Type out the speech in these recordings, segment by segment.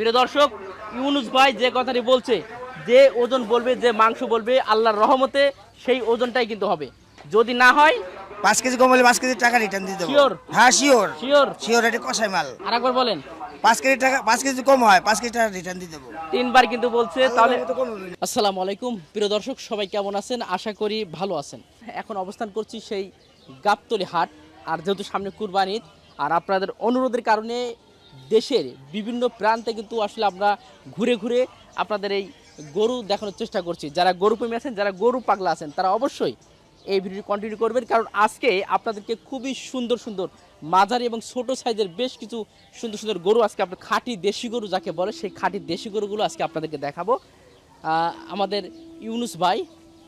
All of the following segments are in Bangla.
প্রিয় দর্শক ইউনুস ভাই যে কথাটি বলছে যে ওজন বলবে যে মাংস বলবে আল্লাহর রহমতে সেই ওজনটাই কিন্তু হবে। যদি না হয় পাঁচ কেজি কম হলে পাঁচ কেজি টাকা রিটার্ন দিয়ে দেবো। Sure? হ্যাঁ শিওর শিওর শিওর এটা কষাই মাল। আরেকবার বলেন। পাঁচ কেজি টাকা পাঁচ কেজি কম হয় পাঁচ কেজি টাকা রিটার্ন দিয়ে দেবো। তিনবার কিন্তু বলছে তাহলে। আসসালামু আলাইকুম প্রিয় দর্শক সবাই কেমন আছেন? আশা করি ভালো আছেন। এখন অবস্থান করছি সেই গাবতলি হাট আর যেহেতু সামনে কুরবানি আর আপনাদের অনুরোধের কারণে দেশের বিভিন্ন প্রান্তে কিন্তু আসলে আমরা ঘুরে ঘুরে আপনাদের এই গরু দেখানোর চেষ্টা করছি। যারা গরু প্রেমী আছেন, যারা গরু পাগলা আছেন, তারা অবশ্যই এই ভিডিও কন্টিনিউ করবেন। কারণ আজকে আপনাদেরকে খুবই সুন্দর সুন্দর মাঝারি এবং ছোট সাইজের বেশ কিছু সুন্দর সুন্দর গরু আজকে আপনার খাঁটি দেশি গরু যাকে বলে, সেই খাঁটি দেশি গরুগুলো আজকে আপনাদেরকে দেখাবো। আমাদের ইউনুস ভাই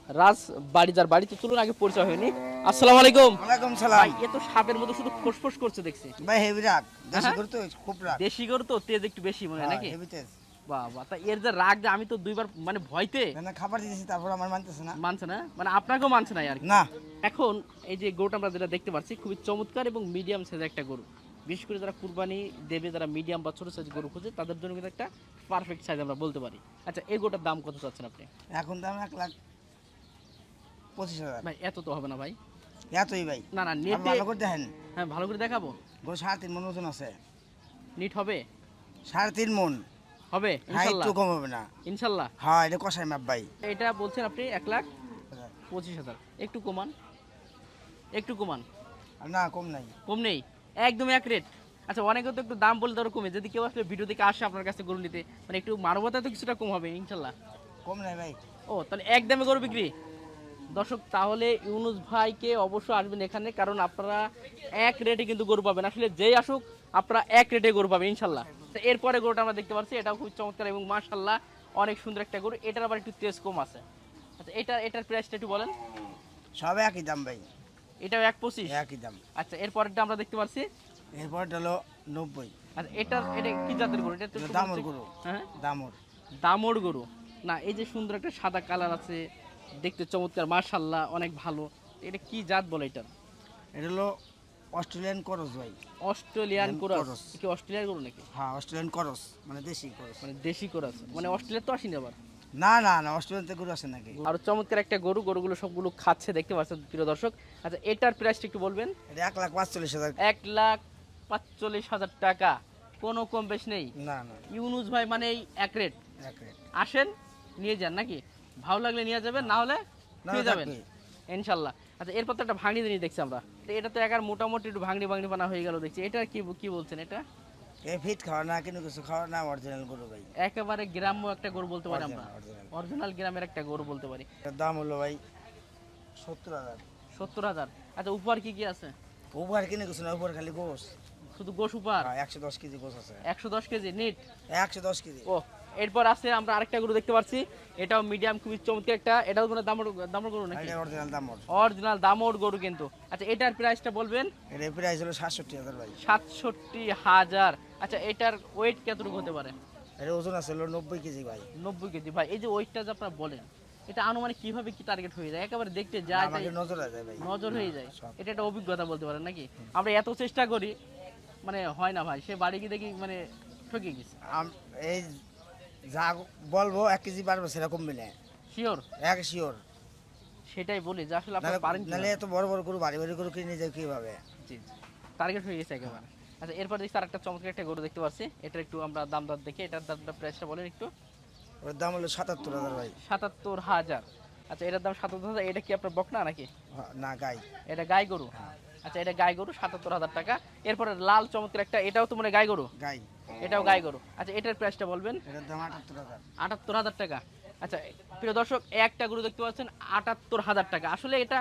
রাজ বাড়ি যার বাড়িতে চলুন আগে পরিচয় হয়নি। আসসালামু আলাইকুম। ওয়ালাইকুম সালাম। ভাই এ তো সাপের মতো শুধু ফোসফোস করছে দেখছি। ভাই হেভি রাগ। দেশি হ্যাঁ? গরু তো খুব রাগ। দেশি গরু তো তেজ একটু বেশি মনে হয় নাকি? হেভি তেজ। বাবা তা এর যে রাগ যে আমি তো দুইবার মানে ভয়তে না, খাবার দিয়েছি তারপর আমার মানতেছে না। মানছে না? মানে আপনাকেও মানছে না আর না। এখন এই যে গরুটা আমরা যেটা দেখতে পাচ্ছি খুবই চমৎকার এবং মিডিয়াম সাইজের একটা গরু। বিশেষ করে যারা কুরবানি দেবে যারা মিডিয়াম বা ছোট সাইজ গরু খুঁজে তাদের জন্য কিন্তু একটা পারফেক্ট সাইজ আমরা বলতে পারি। আচ্ছা এই গরুটার দাম কত চাচ্ছেন আপনি? এখন দাম এক লাখ পঁচিশ হাজার। ভাই এত তো হবে না ভাই। এতই ভাই। না না নেটে ভালো করে দেখেন। হ্যাঁ ভালো করে দেখাবো? গরু সাড়ে তিন মন ওজন আছে। নিট হবে? সাড়ে তিন মন। হবে? হ্যাঁ ইনশাল্লাহ। একটু কম হবে না। ইনশাল্লাহ। হ্যাঁ এটা কষাই মাপ ভাই। এটা বলছেন আপনি এক লাখ পঁচিশ হাজার। একটু কমান। একটু কমান। না কম নাই। কম নেই? একদম এক রেট। আচ্ছা অনেকে তো একটু দাম বলে ধরো কমে। যদি কেউ আসলে ভিডিও দেখে আসে আপনার কাছে গরু নিতে মানে একটু মানবতা তো কিছুটা কম হবে ইনশাল্লাহ। কম নাই ভাই। ও তাহলে এক দামে গরু বিক্রি? দর্শক তাহলে ইউনুস ভাইকে অবশ্যই আসবেন এখানে কারণ আপনারা এক রেটে কিন্তু গরু পাবেন। আসলে যেই আসুক আপনারা এক রেটে গরু পাবেন ইনশাল্লাহ। এরপরে গরুটা আমরা দেখতে পাচ্ছি এটাও খুব চমৎকার এবং মাশাল্লাহ অনেক সুন্দর একটা গরু। এটার আবার একটু তেজ কম আছে। আচ্ছা এটা এটার প্রাইসটা একটু বলেন। সব একই দাম ভাই। এটাও এক পঁচিশ? একই দাম। আচ্ছা এরপরটা আমরা দেখতে পাচ্ছি। এরপর হলো নব্বই। আচ্ছা এটার এটা কি জাতের গরু? এটা দামর গরু। হ্যাঁ? দামর। দামড় গরু। না এই যে সুন্দর একটা সাদা কালার আছে দেখতে চমৎকার মার্শাল্লাহ অনেক ভালো। এটা কি জাত বলে এটা? এটা হলো অস্ট্রেলিয়ান করস ভাই। Australian chorus. কি অস্ট্রেলিয়ান গরু নাকি? হ্যাঁ অস্ট্রেলিয়ান করস মানে দেশি করস। মানে দেশি করস। মানে অস্ট্রেলিয়া তো আসেনি আবার? না না না অস্ট্রেলিয়াতে গরু আছে নাকি? আর চমৎকার একটা গরু গরুগুলো সবগুলো খাচ্ছে দেখতে পাচ্ছেন প্রিয় দর্শক। আচ্ছা এটার প্রাইসটা একটু বলবেন? এটা এক লাখ পাঁচচল্লিশ হাজার। এক লাখ পাঁচচল্লিশ হাজার টাকা। কোনো কম বেশ নেই। না না। ইউনুস ভাই মানে এই এক রেট। এক রেট। আসেন নিয়ে যান নাকি? ভালো লাগলে নিয়ে যাবেন না হলে নিয়ে যাবেন। ইনশাল্লাহ। আচ্ছা এরপর তো একটা ভাঙনি জিনিস দেখছি আমরা। তো এটা তো একার মোটামুটি একটু ভাঙনি ভাঙনি বানা হয়ে গেল দেখছি। এটা কি কি বলছেন এটা? এ ফিট খাওয়া না কিন্তু কিছু খাওয়া না অরিজিনাল গরু ভাই। একেবারে গ্রাম্য একটা গরু বলতে পারি আমরা। অরিজিনাল গ্রামের একটা গরু বলতে পারি। দাম হলো ভাই সত্তর হাজার। সত্তর হাজার। আচ্ছা উপহার কি কি আছে? উপহার কিনে কিছু না উপহার খালি গোস শুধু গোশ উপহার? একশো দশ কেজি গোস আছে। একশো দশ কেজি নিট? একশো দশ কেজি। ও এরপর আছে আমরা আরেকটা গরু দেখতে পাচ্ছি। এটাও মিডিয়াম খুবই চমৎকার একটা। এটাও কোনো দামর দামর গরু নাকি? অরিজিনাল দাম ওর অরিজিনাল দামর গরু কিন্তু। আচ্ছা এটার প্রাইসটা বলবেন? এটা প্রাইস হলো সাতষট্টি হাজার ভাই। সাতষট্টি হাজার। আচ্ছা এটার ওয়েট কতটুকু হতে পারে? এটা ওজন আছে হলো নব্বই কেজি ভাই। নব্বই কেজি। ভাই এই যে ওয়েটটা যে আপনারা বলেন এটা আনুমানিক কীভাবে কি টার্গেট হয়ে যায়? একেবারে দেখতে যায় নজর আছে ভাই। নজর হয়ে যায়। এটা একটা অভিজ্ঞতা বলতে পারেন নাকি? আমরা এত চেষ্টা করি মানে হয় না ভাই সে বাড়ি গিয়ে দেখি মানে ঠকে গেছে। এই যা বলব এক কেজি বাড়বে সেরকম মিলে। শিওর? এক শিওর। সেটাই বলি যে আসলে আপনারা পারেন নাহলে এত বড় বড় গরু বাড়ি বাড়ি গরু কিনে যায় কীভাবে? জি টার্গেট হয়ে গেছে একেবারে। আচ্ছা এরপর দেখছি আর একটা চমৎকার একটা গরু দেখতে পাচ্ছি। এটা একটু আমরা দাম দর দেখে এটার দামটা প্রাইসটা বলেন একটু। ওর দাম হলো সাতাত্তর হাজার ভাই। সাতাত্তর হাজার। আচ্ছা এটার দাম সাতাত্তর হাজার এটা কি আপনার বকনা নাকি? হ্যাঁ, না গাই। এটা গাই গরু? আচ্ছা এটা গাই গরু সাতাত্তর হাজার টাকা। এরপরে লাল চমৎকার একটা এটাও তো মানে গাই গরু? গাই। এটাও গাই গরু। আচ্ছা এটার প্রাইসটা বলবেন? এটার দাম আটাত্তর হাজার। আটাত্তর হাজার টাকা। আচ্ছা প্রিয় দর্শক একটা গরু দেখতে পাচ্ছেন আটাত্তর হাজার টাকা। আসলে এটা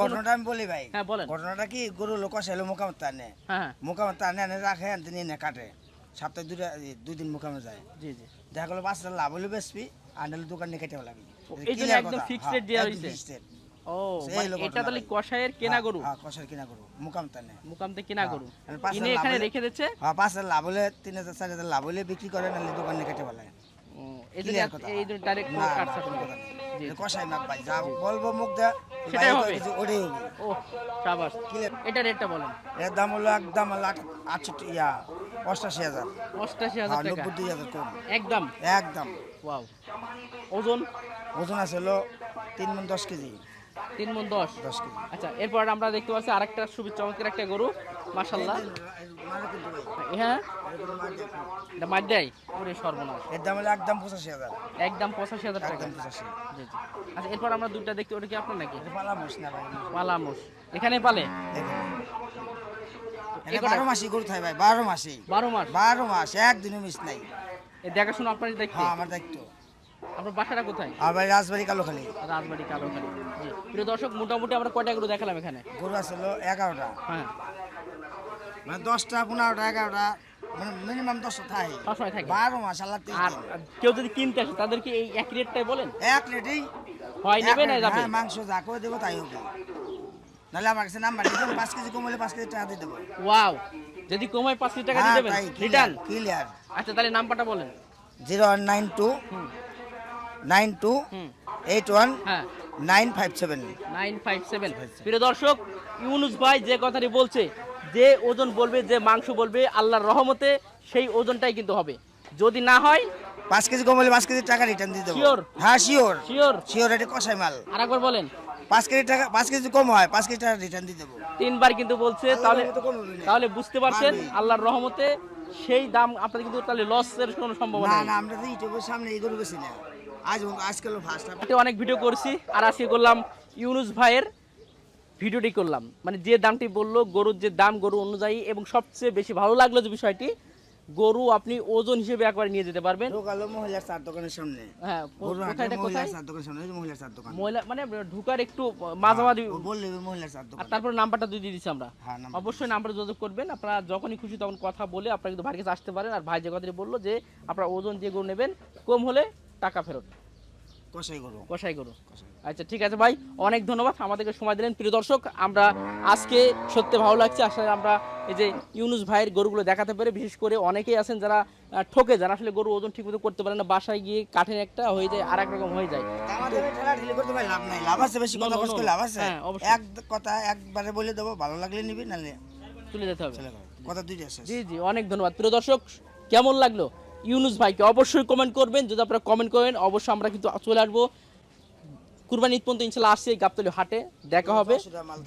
ঘটনাটা আমি বলি ভাই। হ্যাঁ বলেন। ঘটনাটা কি? গরু লোক মোকামত আনে। হ্যাঁ হ্যাঁ। মোকামত আনে আনে রাখে আনতে নিয়ে নে কাটে। সপ্তাহে দুটা দুই দিন মোকামে যায়। জি জি। দেখা গেলো হাজার লাভ হলে বেসবি আনলে দোকান নিয়ে কেটে এই জন্য একদম হইছে? ও মানে এটা তাহলে কষায়ের কেনা গরু? হ্যাঁ কিনা গরু মুকামতে কেনা গরু। পাঁচ কিনে হাজার এখানে রেখে দিচ্ছে? হ্যাঁ পাঁচ হাজার লাভ হলে তিন হাজার চার হাজার লাভ হলে বিক্রি করে নাহলে দোকান নিয়ে কেটে বলে এই Clear এই জন্য ডাইরেক্ট কাটছে কথা নেই। জি, এটা জি। কষাই মাপ ভাই যা বলব মুখ দা সেটাই ভাই হবে। ওটাই হবে ও সাবাস। এটা রেটটা বলেন। এর দাম হলো একদম আটষট্টি ইয়া অষ্টাশি হাজার। অষ্টাশি হাজার হ্যাঁ টাকা। নব্বই হাজার কম। একদম? একদম। ওয়াও। ওজন? ওজন আছে হলো তিন মন দশ কেজি। তিন মন দশ। আচ্ছা এরপর আমরা দেখতে পাচ্ছি আরেকটা সুবিধা চমৎকার একটা গরু ভাই, হ্যাঁ? এরকম মার দেখো। এটা মার দেয়? ওরে সর্বনাশ। এর দাম হলো একদম পঁচাশি হাজার। একদম পঁচাশি হাজার টাকা। পঁচাশি। জি জি। আচ্ছা এরপর আমরা দেখতে ওটা কি আপনার নাকি? না ভাই। এখানে পালে? বারো মাসি গরু থাকে ভাই বারো মাসি বারো মাস? বারো মাস একদিনও মিস নাই। দেখাশোনা আপনার দেখতে হ্যাঁ আমার দায়িত্ব। আপনার বাসাটা কোথায়? ভাই রাজবাড়ি কালোখালি। রাজবাড়ি কালোখালি। জি। প্রিয় দর্শক মোটামুটি আমরা কয়টা গরু দেখালাম এখানে? গরু আছে এগারোটা। হ্যাঁ। মানে দশটা পনেরোটা এগারোটা মানে মিনিমাম দশটা থাকে সবসময় থাকে। বারো মাস আল্লাহ আর কেউ যদি কিনতে আসে তাদেরকে এই এক রেটটাই বলেন? এক প্লেটেই হয় নেবে না যাবে? মাংস যা করে দেবো তাই হবে। নাহলে আমার কাছে নাম্বার পাঁচ কেজি কমলে পাঁচ কেজি টাকা দিয়ে দেবো। ওয়াও! যদি কমায় পাঁচ লিটার টাকা দিয়ে দেবেন? রিটার্ন ক্লিয়ার আচ্ছা তাহলে নাম্বারটা বলেন। Zero nine two nine two eight one হ্যাঁ। Nine five seven. Nine five seven. প্রিয় দর্শক ইউনুস ভাই যে কথাটি বলছে যে ওজন বলবে যে মাংস বলবে আল্লাহর রহমতে সেই ওজনটাই কিন্তু হবে। যদি না হয় পাঁচ কেজি কমলে পাঁচ কেজি টাকা রিটার্ন দিয়ে দেবো। Sure? হ্যাঁ শিওর শিওর শিওর এটা কষাই মাল। আরেকবার বলেন। পাঁচ কেজি টাকা পাঁচ কেজি কম হয় পাঁচ কেজি টাকা রিটার্ন দিয়ে দেবো। তিনবার কিন্তু বলছে তাহলে তাহলে বুঝতে পারছেন আল্লাহর রহমতে সেই দাম আপনাদের কিন্তু তাহলে লসের কোনো সম্ভাবনা না না আমরা তো ইউটিউবের সামনে এই গরু বেশি না। আজ আজকাল ফার্স্ট অনেক ভিডিও করছি আর আজকে করলাম ইউনুস ভাইয়ের ভিডিওটি করলাম। মানে যে দামটি বলল গরুর যে দাম গরু অনুযায়ী এবং সবচেয়ে বেশি ভালো লাগল যে বিষয়টি গরু আপনি ওজন হিসেবে একবারে নিয়ে যেতে পারবেন। ঢোকালো মহিলার চার দোকানের সামনে। হ্যাঁ গরু কোথায় হাটে এটা মহিলার চার দোকানের সামনে মহিলার চার দোকান। মহিলা মানে ঢুকার একটু মাঝামাঝি বললে মহিলার চার আর দোকান তারপর নাম্বারটা দিয়ে দিচ্ছি আমরা। হ্যাঁ অবশ্যই নাম্বারে যোগাযোগ করবেন আপনারা যখনই খুশি তখন কথা বলে আপনারা কিন্তু ভাইয়ের কাছে আসতে পারেন আর ভাই যে কথাটি বলল যে আপনারা ওজন যে গরু নেবেন কম হলে টাকা ফেরত। কষাই গরু। কষাই গরু। আচ্ছা ঠিক আছে ভাই অনেক ধন্যবাদ আমাদেরকে সময় দিলেন। প্রিয় দর্শক আমরা আজকে সত্যি ভালো লাগছে। আসলে আমরা এই যে ইউনুস ভাইয়ের গরুগুলো দেখাতে পেরে বিশেষ করে অনেকেই আছেন যারা ঠকে যান। আসলে গরু ওজন ঠিকমতো করতে পারে না। বাসায় গিয়ে কাঠের একটা হয়ে যায় আর এক রকম হয়ে যায়। হ্যাঁ। এক কথা একবারে বলে দেবো ভালো লাগলে নিবি নাহলে তুলে যেতে হবে। কথা দুইটা জি জি অনেক ধন্যবাদ। প্রিয় দর্শক কেমন লাগল? ইউনুস ভাইকে অবশ্যই কমেন্ট করবেন। যদি আপনারা কমেন্ট করেন অবশ্যই আমরা কিন্তু চলে আসব। কুরবানি ঈদ পর্যন্ত ইনশাল্লাহ আসছি গাবতলি হাটে। দেখা হবে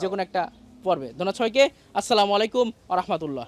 যে কোনো একটা পর্বে। ধন্যবাদ সবাইকে। আসসালামু আলাইকুম আ রহমতুল্লাহ।